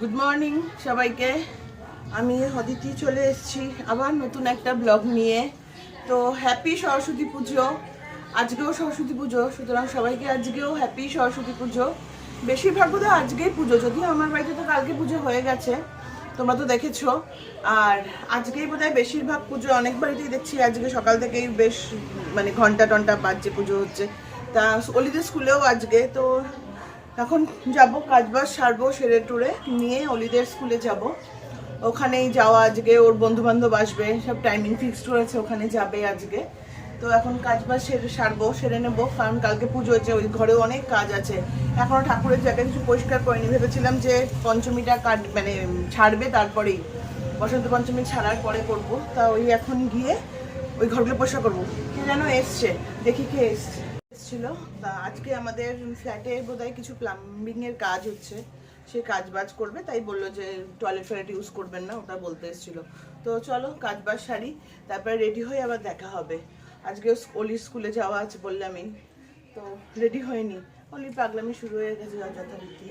Good morning সবাইকে। আমি অদিতি চলে এসেছি আবার নতুন একটা ব্লগ নিয়ে। তো হ্যাপি সরস্বতী পুজো। আজকেও সরস্বতী পুজো, সুতরাং সবাইকে আজকেও হ্যাপি সরস্বতী পুজো। বেশিরভাগ বোধহয় আজকেই পুজো, যদিও আমার বাড়িতে তো কালকে পুজো হয়ে গেছে, তোমরা তো দেখেছ। আর আজকেই বোধহয় বেশিরভাগ পুজো, অনেক বাড়িতেই দেখছি আজকে সকাল থেকেই বেশ মানে ঘণ্টা টন্টা বাজছে পুজো হচ্ছে। তা অলিদের স্কুলেও আজকে, তো এখন যাব কাজবাজ সারবো সেরে টুরে নিয়ে অলিদের স্কুলে যাব। ওখানেই যাওয়া আজকে, ওর বন্ধু বান্ধব আসবে, সব টাইমিং ফিক্সড করেছে, ওখানে যাবে আজকে। তো এখন কাজবাজ সেরে, সারবো, সেরে নেব। কারণ কালকে পুজো হচ্ছে, ওই ঘরে অনেক কাজ আছে। এখনও ঠাকুরের জায়গায় কিছু পরিষ্কার করিনি। ভেবেছিলাম যে পঞ্চমীটা কাট মানে ছাড়বে তারপরেই। বসন্ত পঞ্চমী ছাড়ার পরে করব। তা ওই এখন গিয়ে ওই ঘরগুলো পরিষ্কার করব। কে যেন এসছে, দেখি কে এসছে। ছিল। তা আজকে আমাদের ফ্ল্যাটে বোধহয় কিছু প্লাম্বিং এর কাজ হচ্ছে। সে কাজ বাজ করবে, তাই বলল যে টয়লেট ফয়লেট ইউজ করবেন না, ওটা বলতে এসেছিল। তো চলো কাজ বাজ সারি, তারপরে রেডি হয়ে আবার দেখা হবে। আজকে অলি স্কুলে যাওয়া আছে বললামই। তো রেডি হয়নি। অলি পাগলামি শুরু হয়ে গেছে যথারীতি।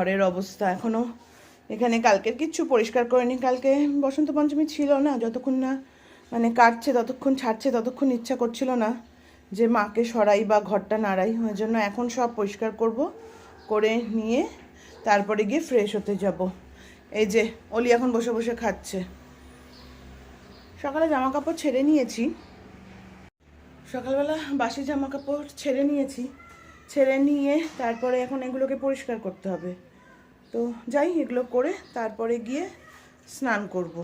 ঘরের অবস্থা এখনও। এখানে কালকের কিচ্ছু পরিষ্কার করিনি। কালকে বসন্ত পঞ্চমী ছিল না, যতক্ষণ না মানে কাটছে, ততক্ষণ ছাড়ছে, ততক্ষণ ইচ্ছা করছিল না যে মাকে সরাই বা ঘরটা নাড়াই। ওই জন্য এখন সব পরিষ্কার করব, করে নিয়ে তারপরে গিয়ে ফ্রেশ হতে যাব। এই যে, অলি এখন বসে বসে খাচ্ছে। সকালে জামা কাপড় ছেড়ে নিয়েছি। সকালবেলা বাসি জামা কাপড় ছেড়ে নিয়েছি। ছেড়ে নিয়ে তারপরে এখন এগুলোকে পরিষ্কার করতে হবে। তো যাই, এগুলো করে তারপরে গিয়ে স্নান করব।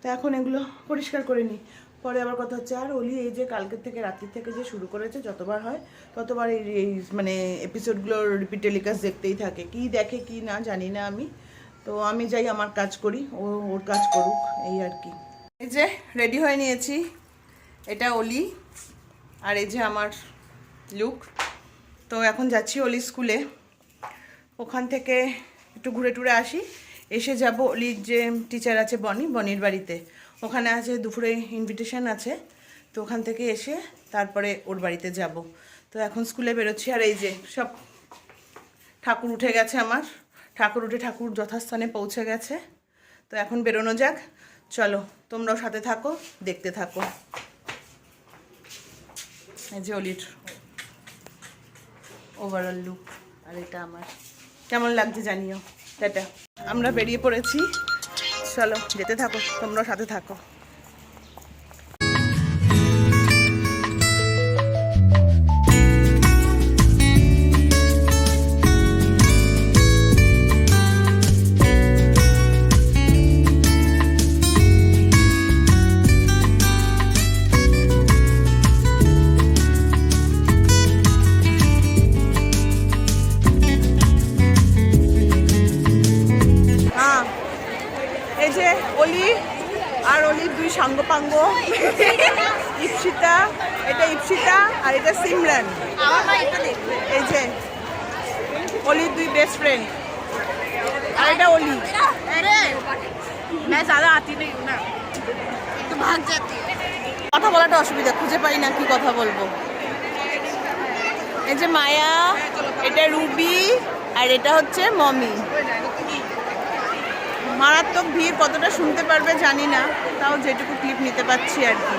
তো এখন এগুলো পরিষ্কার করে নিই। পরে আবার কথা হচ্ছে, আর ওলি এই যে কালকের থেকে রাত্রির থেকে যে শুরু করেছে, যতবার হয় ততবার এই মানে এপিসোডগুলো রিপিট টেলিকাস্ট দেখতেই থাকে। কি দেখে, কি না, জানি না আমি। তো আমি যাই, আমার কাজ করি, ও, ওর কাজ করুক, এই আর কি। এই যে রেডি হয়ে নিয়েছি। এটা অলি আর এই যে আমার লুক। তো এখন যাচ্ছি অলি স্কুলে। ওখান থেকে একটু ঘুরে টুরে আসি। এসে যাব অলির যে টিচার আছে বনি, বনির বাড়িতে। ওখানে আছে দুপুরে ইনভিটেশন আছে। তো ওখান থেকে এসে তারপরে ওর বাড়িতে যাব। তো এখন স্কুলে বেরোচ্ছি। আর এই যে সব ঠাকুর উঠে গেছে আমার। ঠাকুর উঠে ঠাকুর যথাস্থানে পৌঁছে গেছে। তো এখন বেরোনো যাক। চলো, তোমরাও সাথে থাকো, দেখতে থাকো। এই যে অলির ওভারঅল লুক আর এটা আমার। কেমন লাগছে জানিও টাটা। আমরা বেরিয়ে পড়েছি। চলো যেতে থাকো তোমরাও সাথে থাকো। ভাঙবো ইপসিতা এটা ইপসিতা আর এটা সিমলান এই যে অলির দুই বেস্ট ফ্রেন্ড আর এটা অলি। কথা বলাটা অসুবিধা খুঁজে পাই না কি কথা বলব। এই যে মায়া এটা রুবি আর এটা হচ্ছে মমি। মারাত্মক ভিড় কতটা শুনতে পারবে জানি না তাও যেটুকু ক্লিপ নিতে পারছি আর কি।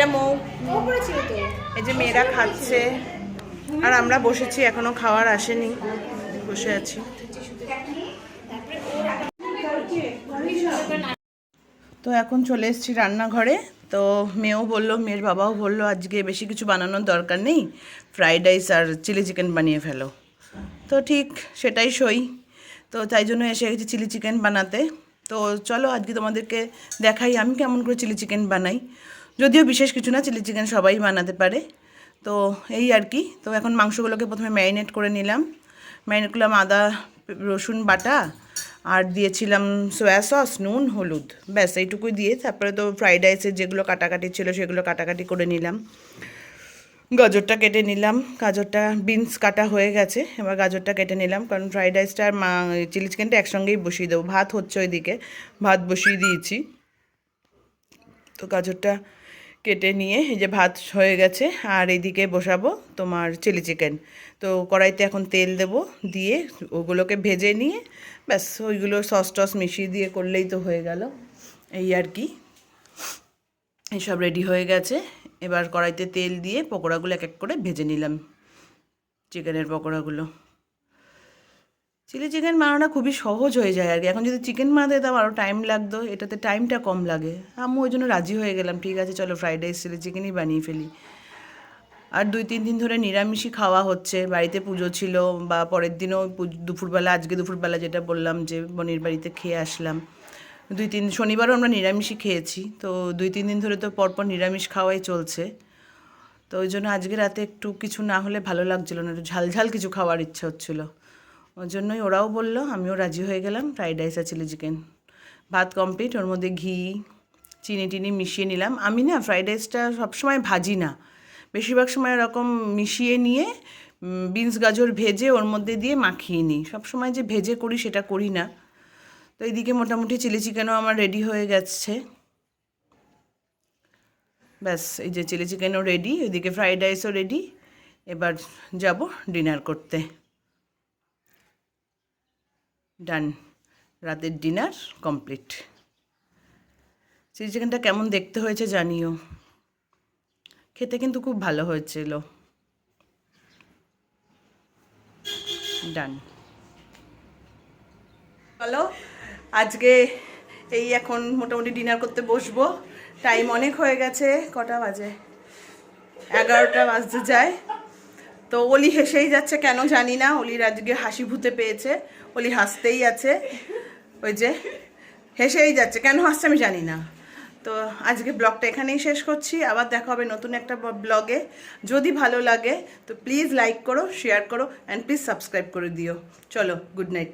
এটা মৌ। এই যে মেয়েরা খাচ্ছে। আর আমরা বসেছি, এখনও খাওয়ার আসেনি। বসে আছি। তো এখন চলে এসেছি রান্নাঘরে। তো মেয়েও বলল, মেয়ের বাবাও বলল, আজকে বেশি কিছু বানানোর দরকার নেই। ফ্রাইড রাইস আর চিলি চিকেন বানিয়ে ফেলো। তো ঠিক সেটাই সই। তো তাই জন্য এসে গেছি চিলি চিকেন বানাতে। তো চলো আজকে তোমাদেরকে দেখাই আমি কেমন করে চিলি চিকেন বানাই। যদিও বিশেষ কিছু না, চিলি চিকেন সবাই বানাতে পারে। তো এই আর কি। তো এখন মাংসগুলোকে প্রথমে ম্যারিনেট করে নিলাম। ম্যারিনেট করলাম আদা, রসুন, বাটা, আর দিয়েছিলাম সয়া সস, নুন, হলুদ। ব্যাস, এইটুকুই দিয়ে তারপরে তো ফ্রাইড রাইসের যেগুলো কাটাকাটি ছিল সেগুলো কাটাকাটি করে নিলাম। গাজরটা কেটে নিলাম। গাজরটা, বিনস কাটা হয়ে গেছে। এবার গাজরটা কেটে নিলাম। কারণ ফ্রাইড রাইসটা আর মা, চিলি চিকেনটা একসঙ্গেই বসিয়ে দেবো। ভাত হচ্ছে ওইদিকে। ভাত বসিয়ে দিয়েছি। তো গাজরটা কেটে নিয়ে এই যে ভাত হয়ে গেছে, আর এদিকে বসাবো তোমার চিলি চিকেন। তো কড়াইতে এখন তেল দেব, দিয়ে ওগুলোকে ভেজে নিয়ে ব্যাস, ওইগুলো সস টস মিশিয়ে দিয়ে করলেই তো হয়ে গেল। এই আর কি। এইসব রেডি হয়ে গেছে। এবার কড়াইতে তেল দিয়ে পকোড়াগুলো এক এক করে ভেজে নিলাম। চিকেনের পকোড়াগুলো। চিলি চিকেন বানানোটা খুবই সহজ হয়ে যায় আর কি। এখন যদি চিকেন বানাতে দিতাম আরও টাইম লাগতো, এটাতে টাইমটা কম লাগে। আমি ওই জন্য রাজি হয়ে গেলাম, ঠিক আছে, চলো ফ্রাইড রাইস চিলি চিকেনই বানিয়ে ফেলি। আর দুই, তিন দিন ধরে নিরামিষই খাওয়া হচ্ছে। বাড়িতে পুজো ছিল বা পরের দিনও দুপুরবেলা, আজকে দুপুরবেলা যেটা বললাম যে বোনের বাড়িতে খেয়ে আসলাম। দুই, তিন, শনিবারও আমরা নিরামিষই খেয়েছি। তো দুই, তিন দিন ধরে তো পরপর নিরামিষ খাওয়াই চলছে। তো ওই জন্য আজকে রাতে একটু কিছু না হলে ভালো লাগছিল না, একটু ঝাল ঝাল কিছু খাওয়ার ইচ্ছে হচ্ছিল। ওই জন্যই ওরাও বলল, আমিও রাজি হয়ে গেলাম, ফ্রাইড রাইস আর চিলি চিকেন। ভাত কমপ্লিট ওর মধ্যে ঘি, চিনি টিনি মিশিয়ে নিলাম। আমি না ফ্রাইড রাইসটা সবসময় ভাজি না। বেশিরভাগ সময় এরকম মিশিয়ে নিয়ে বিনস, গাজর ভেজে ওর মধ্যে দিয়ে মাখিয়ে নিই। সবসময় যে ভেজে করি সেটা করি না। তো এইদিকে মোটামুটি চিলি চিকেনও আমার রেডি হয়ে গেছে। ব্যাস, এই যে চিলি চিকেনও রেডি ওইদিকে ফ্রাইড রাইসও রেডি এবার যাব ডিনার করতে। ডান রাতের ডিনার কমপ্লিট চিলি চিকেনটা কেমন দেখতে হয়েছে জানিও। খেতে কিন্তু খুব ভালো হয়েছিল। ডান হ্যালো আজকে এই এখন মোটামুটি ডিনার করতে বসবো। টাইম অনেক হয়ে গেছে, কটা বাজে? এগারোটা বাজতে যায়। তো অলি হেসেই যাচ্ছে, কেন জানি না। অলির আজকে হাসি ভূতে পেয়েছে, অলি হাসতেই আছে। ওই যে, হেসেই যাচ্ছে, কেন হাসছে আমি জানি না। তো আজকে ব্লগটা এখানেই শেষ করছি, আবার দেখা হবে নতুন একটা ব্লগে। যদি ভালো লাগে, তো প্লিজ লাইক করো, শেয়ার করো অ্যান্ড প্লিজ সাবস্ক্রাইব করে দিও। চলো গুড নাইট